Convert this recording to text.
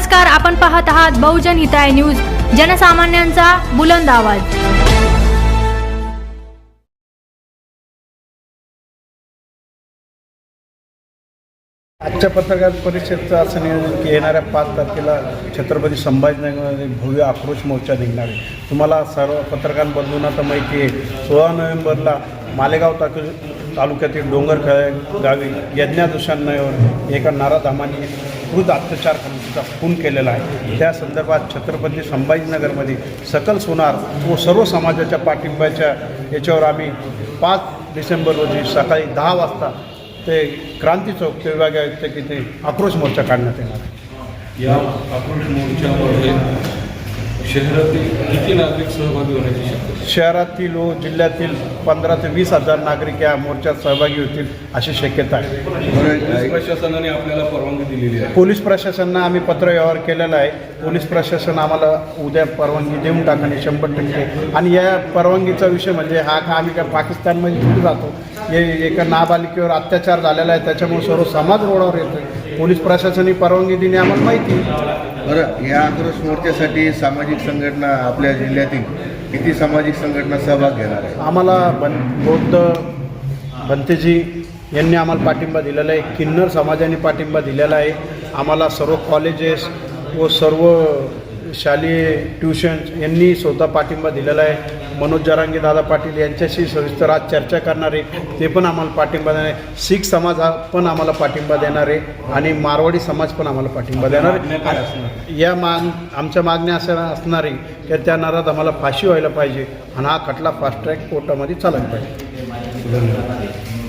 नमस्कार आपण पाहत आहात बहुजन हिताय न्यूज जनसामान्यांचा बुलंद आवाज. आजच्या पत्रकार परिषदेचं असं नियोजन की येणाऱ्या पाच तारखेला छत्रपती संभाजीनगरमध्ये भव्य आक्रोश मोर्चा निघणार आहे. तुम्हाला सर्व पत्रकार आता माहिती आहे सोळा नोव्हेंबरला मालेगाव ताकू तालुक्यातील डोंगरखेळ गावी यज्ञादुषांवर एका नाराधामाने क्रूद अत्याचार करून खून केलेला आहे. त्या संदर्भात छत्रपती संभाजीनगरमध्ये सकल सोनार व सर्व समाजाच्या पाठिंब्याच्या याच्यावर आम्ही पाच डिसेंबर रोजी सकाळी दहा वाजता ते क्रांती चौक ते विभाग आयुक्त की ते आक्रोश मोर्चा काढण्यात येणार आहे. या आक्रोश मोर्चामध्ये शहरातील किती नागरिक सहभागी होण्याची शक्यता आहे? शहरातील व जिल्ह्यातील पंधरा ते वीस हजार नागरिक या मोर्चात सहभागी होतील अशी शक्यता आहे. पोलीस प्रशासनाने आपल्याला परवानगी दिलेली आहे. पोलीस प्रशासनानं आम्ही पत्रव्यवहार केलेला आहे. पोलीस प्रशासन आम्हाला उद्या परवानगी देऊन टाकणे शंभर टक्के. आणि या परवानगीचा विषय म्हणजे हा का आम्ही काय पाकिस्तानमध्ये कुठे जातो? हे एका नाबालिकेवर अत्याचार झालेला आहे. त्याच्यामुळे सर्व समाज रोडावर येतो पोलीस प्रशासनाने परवानगी देणे आम्हाला माहिती. बरं या आक्रोश मोर्चासाठी सामाजिक संघटना आपल्या जिल्ह्यातील किती सामाजिक संघटना सहभाग घेणार आहे आम्हाला बन बौद्ध बंतेजी यांनी आम्हाला पाठिंबा दिलेला आहे किन्नर समाजाने पाठिंबा दिलेला आहे. आम्हाला सर्व कॉलेजेस व सर्व शालेय ट्युशन्स यांनी स्वतः पाठिंबा दिलेला आहे. मनोज जरांगे दादा पाटील यांच्याशी सविस्तर आज चर्चा करणार आहे. ते पण आम्हाला पाठिंबा देणार आहे. शीख समाज हा पण आम्हाला पाठिंबा देणार आहे. आणि मारवाडी समाज पण आम्हाला पाठिंबा देणार आहे. या माग आमच्या मागण्या असं असणार आहे की त्या नारात आम्हाला फाशी व्हायला पाहिजे. आणि हा खटला फास्ट ट्रॅक कोर्टामध्ये चालायला पाहिजे. धन्यवाद.